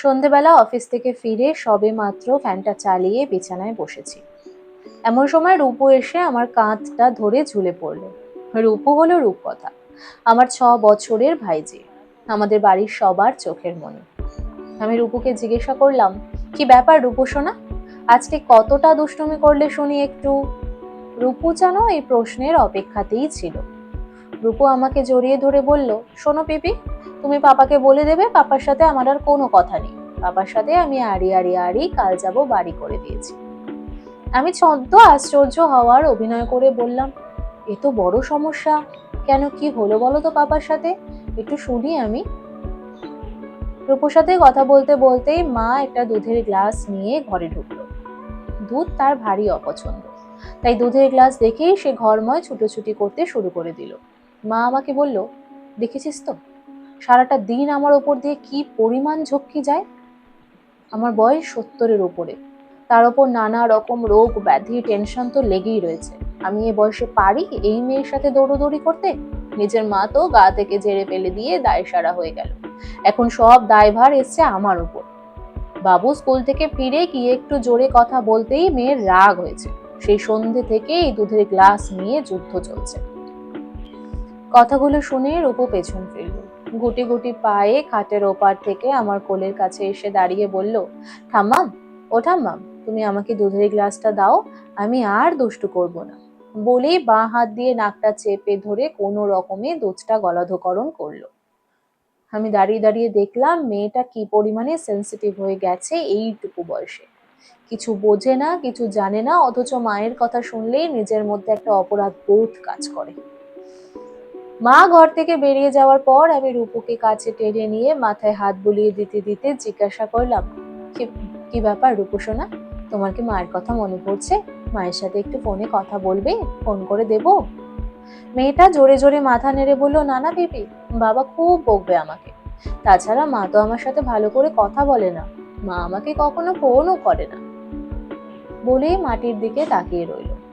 সন্ধেবেলা অফিস থেকে ফিরে সবে মাত্র ফ্যানটা চালিয়ে বিছানায় বসেছি। এমন সময় রূপু এসে আমার কাঁধটা ধরে ঝুলে পড়ল। রূপু হলো রূপকথা, আমার ছ বছরের ভাইজি, আমাদের বাড়ির সবার চোখের মনি। আমি রূপুকে জিজ্ঞাসা করলাম, কি ব্যাপার রূপু সোনা? আজকে কতটা দুষ্টুমি করলে শুনি একটু? রূপু যেন এই প্রশ্নের অপেক্ষাতেই ছিল। রূপু আমাকে জড়িয়ে ধরে বলল, শোনো পিপি তুমি পাপাকে বলে দেবে, পাপার সাথে আমার আর কোনো কথা নেই। পাপার সাথে আমি আড়ি আড়ি আড়ি কাল যাব বাড়ি করে দিয়েছি। আমি ছদ্ম আশ্চর্য হওয়ার অভিনয় করে বললাম, এ তো বড় সমস্যা। কেন, কি হলো বলো তো পাপার সাথে? একটু শুনি আমি। রূপুর সাথে কথা বলতে বলতেই মা একটা দুধের গ্লাস নিয়ে ঘরে ঢুকলো। দুধ তার ভারী অপছন্দ। তাই দুধের গ্লাস দেখেই সে ঘরময় ছুটোছুটি করতে শুরু করে দিল। মা আমাকে বলল, দেখেছিস তো? সারাটা দিন আমার ওপর দিয়ে কি পরিমাণ ঝক্কি যায়? আমার বয়স সত্তরের ওপরে তার ওপর নানা রকম রোগ, ব্যাধি, টেনশন তো লেগেই রয়েছে। আমি এ বয়সে পারি এই মেয়ের সাথে দৌড়োদৌড়ি করতে? নিজের মা তো গা থেকে জেরে ফেলে দিয়ে দায় সারা হয়ে গেল। এখন সব দায়ভার এসছে আমার উপর বাবু স্কুল থেকে ফিরে গিয়ে একটু জোরে কথা বলতেই মেয়ের রাগ হয়েছে। সেই সন্ধে থেকে এই দুধের গ্লাস নিয়ে যুদ্ধ চলছে। কথাগুলো শুনে রূপু পেছন ফিরল। গুটি গুটি পায়ে খাটের ওপার থেকে আমার কোলের কাছে এসে দাঁড়িয়ে বলল ঠাম্মাম ও ঠাম্মাম তুমি আমাকে দুধের গ্লাসটা দাও, আমি আর দুষ্টু করব না। বলেই বাঁ হাত দিয়ে নাকটা চেপে ধরে কোনো রকমে দুধটা গলাধকরণ করল। আমি দাঁড়িয়ে দাঁড়িয়ে দেখলাম মেয়েটা কি পরিমাণে সেন্সিটিভ হয়ে গেছে এইটুকু বয়সে। কিছু বোঝে না, কিছু জানে না, অথচ মায়ের কথা শুনলেই নিজের মধ্যে একটা অপরাধ বোধ কাজ করে। মা ঘর থেকে বেরিয়ে যাওয়ার পর আমি রূপুকে কাছে টেনে নিয়ে মাথায় হাত বুলিয়ে দিতে দিতে জিজ্ঞাসা করলাম, "কি- ব্যাপার রূপু সোনা? তোমার কি মায়ের কথা মনে পড়ছে? মায়ের সাথে একটু ফোনে কথা বলবে? ফোন করে দেব? মেয়েটা জোরে জোরে মাথা নেড়ে বলল, না না বেবি, বাবা খুব বকবে আমাকে। তাছাড়া মা তো আমার সাথে ভালো করে কথা বলে না। মা আমাকে কখনো ফোনও করে না। বলেই মাটির দিকে তাকিয়ে রইল।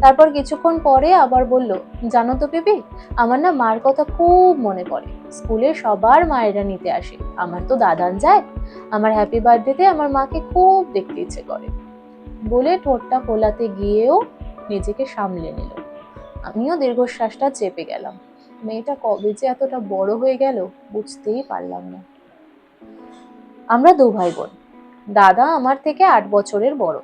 তারপর কিছুক্ষণ পরে আবার বলল, জানো তো পিপি আমার না মার কথা খুব মনে পড়ে। স্কুলে সবার মায়েরা নিতে আসে। আমার তো দাদান যায়। আমার হ্যাপি বার্থডেতে আমার মাকে খুব দেখতে ইচ্ছে করে। বলে ঠোঁটটা ফোলাতে গিয়েও নিজেকে সামলে নিল। আমিও দীর্ঘশ্বাসটা চেপে গেলাম। মেয়েটা কবে যে এতটা বড় হয়ে গেল বুঝতেই পারলাম না। আমরা দু ভাই বোন। দাদা আমার থেকে আট বছরের বড়।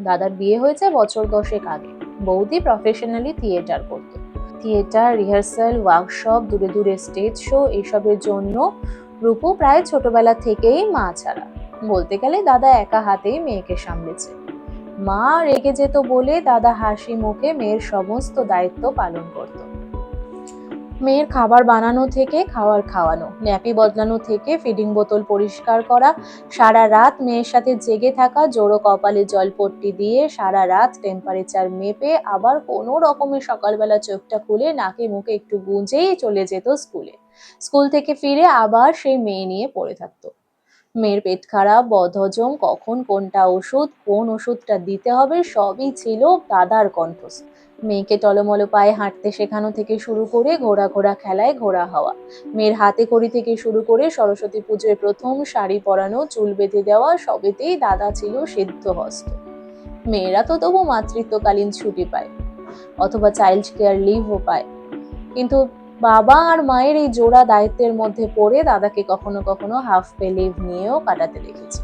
দাদার বিয়ে হয়েছে বছর দশেক আগে। বৌদি প্রফেশনালি থিয়েটার করত। থিয়েটার রিহার্সাল ওয়ার্কশপ দূরে দূরে স্টেজ শো এসবের জন্য রূপু প্রায় ছোটবেলা থেকেই মা ছাড়া। বলতে গেলে দাদা একা হাতেই মেয়েকে সামলেছে। মা রেগে যেত বলে দাদা হাসি মুখে মেয়ের সমস্ত দায়িত্ব পালন করত। মেয়ের খাবার বানানো থেকে খাওয়ার খাওয়ানো, ন্যাপি বদলানো থেকে ফিডিং বোতল পরিষ্কার করা, সারা রাত মেয়ের সাথে জেগে থাকা, জোড়ো কপালে জলপট্টি দিয়ে সারা রাত টেম্পারেচার মেপে আবার কোনো রকমের সকালবেলা চোখটা খুলে নাকে মুখে একটু গুঁজেই চলে যেত স্কুলে। স্কুল থেকে ফিরে আবার সেই মেয়ে নিয়ে পড়ে থাকতো। মেয়ের পেট খারাপ, বদহজম, কখন কোনটা ওষুধ, কোন ওষুধটা দিতে হবে, সবই ছিল দাদার কণ্ঠস্থ। মেয়েকে টলমলো পায়ে হাঁটতে শেখানো থেকে শুরু করে ঘোড়া ঘোড়া খেলায় ঘোড়া হওয়া। মেয়ের হাতে কড়ি থেকে শুরু করে সরস্বতী পুজোয় প্রথম শাড়ি পরানো, চুল বেঁধে দেওয়া সবেতেই দাদা ছিল সিদ্ধ হস্ত। মেয়েরা তো তবু মাতৃত্বকালীন ছুটি পায়, অথবা চাইল্ড কেয়ার লিভও পায়। কিন্তু বাবা আর মায়ের এই জোড়া দায়িত্বের মধ্যে পড়ে দাদাকে কখনো কখনো হাফ পে লিভ নিয়েও কাটাতে দেখেছি।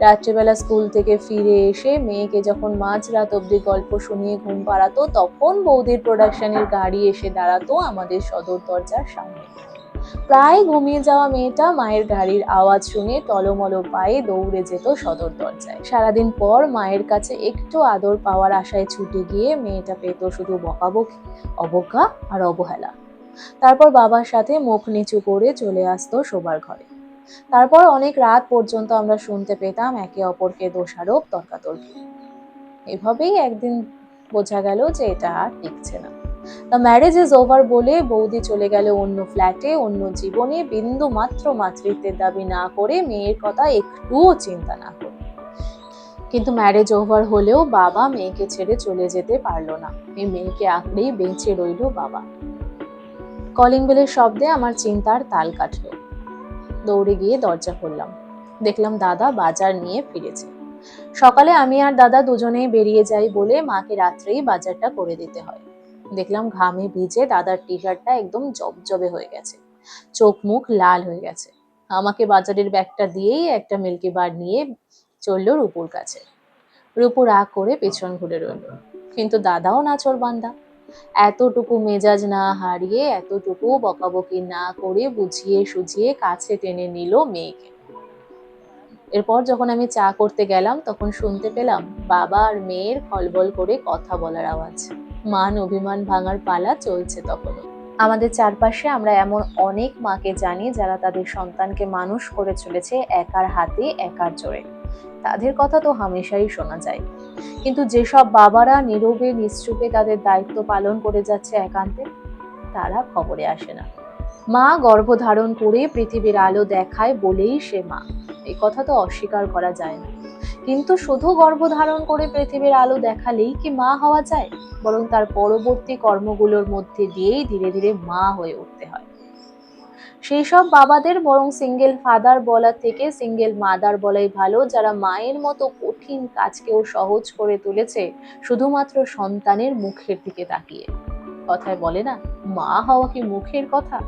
রাত্রেবেলা স্কুল থেকে ফিরে এসে মেয়েকে যখন মাঝরাত অবধি গল্প শুনিয়ে ঘুম পাড়াতো, তখন বৌদির প্রোডাকশনের গাড়ি এসে দাঁড়াতো আমাদের সদর দরজার সামনে। প্রায় ঘুমিয়ে যাওয়া মেয়েটা মায়ের গাড়ির আওয়াজ শুনে টলমল পায়ে দৌড়ে যেত সদর দরজায়। সারাদিন পর মায়ের কাছে একটু আদর পাওয়ার আশায় ছুটে গিয়ে মেয়েটা পেত শুধু বকাবকি, অবজ্ঞা আর অবহেলা। তারপর বাবার সাথে মুখ নিচু করে চলে আসতো শোবার ঘরে। তারপর অনেক রাত পর্যন্ত আমরা শুনতে পেতাম একে অপরকে দোষারোপ, তর্কাতর্কি। এভাবেই একদিন বোঝা গেল যে এটা আর টিকছে না। দ্য ম্যারেজ ইজ ওভার বলে বৌদি চলে গেল অন্য ফ্ল্যাটে অন্য জীবনে বিন্দু মাত্র মাতৃত্বের দাবি না করে মেয়ের কথা একটুও চিন্তা না করে। কিন্তু ম্যারেজ ওভার হলেও বাবা মেয়েকে ছেড়ে চলে যেতে পারল না। এই মেয়েকে আঁকড়েই বেঁচে রইল বাবা। কলিং বেলের শব্দে আমার চিন্তার তাল কাটলো। দৌড়ে গিয়ে দরজা খুললাম। দেখলাম দাদা বাজার নিয়ে ফিরেছে। সকালে আমি আর দাদা দুজনেই বেরিয়ে যাই বলে মাকে রাত্রেই বাজারটা করে দিতে হয়। দেখলাম ঘামে ভিজে দাদার টি শার্টটা একদম জবজবে হয়ে গেছে। চোখ মুখ লাল হয়ে গেছে। আমাকে বাজারের ব্যাগটা দিয়েই একটা মিল্কি বার নিয়ে চলল রূপুর কাছে। রূপু রাগ করে পেছন ঘুরে রইল। কিন্তু দাদাও নাচর বান্দা। এতটুকু মেজাজ না হারিয়ে, এতটুকু বকাবকি না করে বুঝিয়ে সুঝিয়ে কাছে টেনে নিল মেয়েকে। এরপর যখন আমি চা করতে গেলাম, তখন শুনতে পেলাম বাবা আর মেয়ের খলবল করে কথা বলার আওয়াজ। মান অভিমান ভাঙার পালা চলছে তখনও। আমাদের চারপাশে আমরা এমন অনেক মাকে জানি যারা তাদের সন্তানকে মানুষ করে চলেছে একার হাতে, একার জোরে। তাদের কথা তো হামেশাই শোনা যায়। কিন্তু যেসব বাবারা নীরবে, নিশ্চুপে তাদের দায়িত্ব পালন করে যাচ্ছে একান্তে, তারা খবরে আসে না। মা গর্ভধারণ করে পৃথিবীর আলো দেখায় বলেই সে মা। এই কথা তো অস্বীকার করা যায় না। কিন্তু শুধু গর্ভধারণ করে পৃথিবীর আলো দেখালেই কি মা হওয়া যায়? বরং তার পরবর্তী কর্মগুলোর মধ্যে দিয়েই ধীরে ধীরে মা হয়ে উঠতে হয়। সেই সব বাবাদের বরং সিঙ্গেল ফাদার বলার থেকে সিঙ্গেল মাদার বলাই ভালো, যারা মায়ের মতো কঠিন কাজকেও সহজ করে তুলেছে, শুধুমাত্র সন্তানের মুখের দিকে তাকিয়ে। কথায় বলে না, মা হওয়া কি মুখের কথা?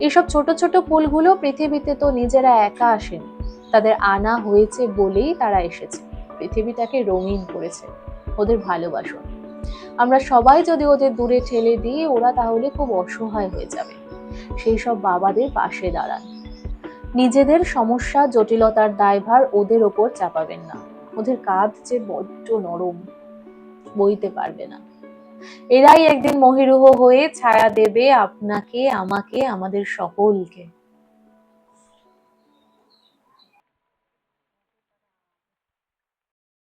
এসব ছোট ছোট ফুলগুলো পৃথিবীতে তো নিজেরা একা আসেনি। তাদের আনা হয়েছে বলেই তারা এসেছে। পৃথিবীটাকে রঙিন করেছে ওদের ভালোবাসুন। আমরা সবাই যদি ওদের দূরে ঠেলে দিই, ওরা তাহলে খুব অসহায় হয়ে যাবে। সেই সব বাবাদের পাশে দাঁড়ান। নিজেদের সমস্যা, জটিলতার দায়ভার ওদের ওপর চাপাবেন না। ওদের কাঁধ যে বড্ড নরম, বইতে পারবে না। এরাই একদিন মহিরুহ হয়ে ছায়া দেবে আপনাকে, আমাকে, আমাদের সকলকে।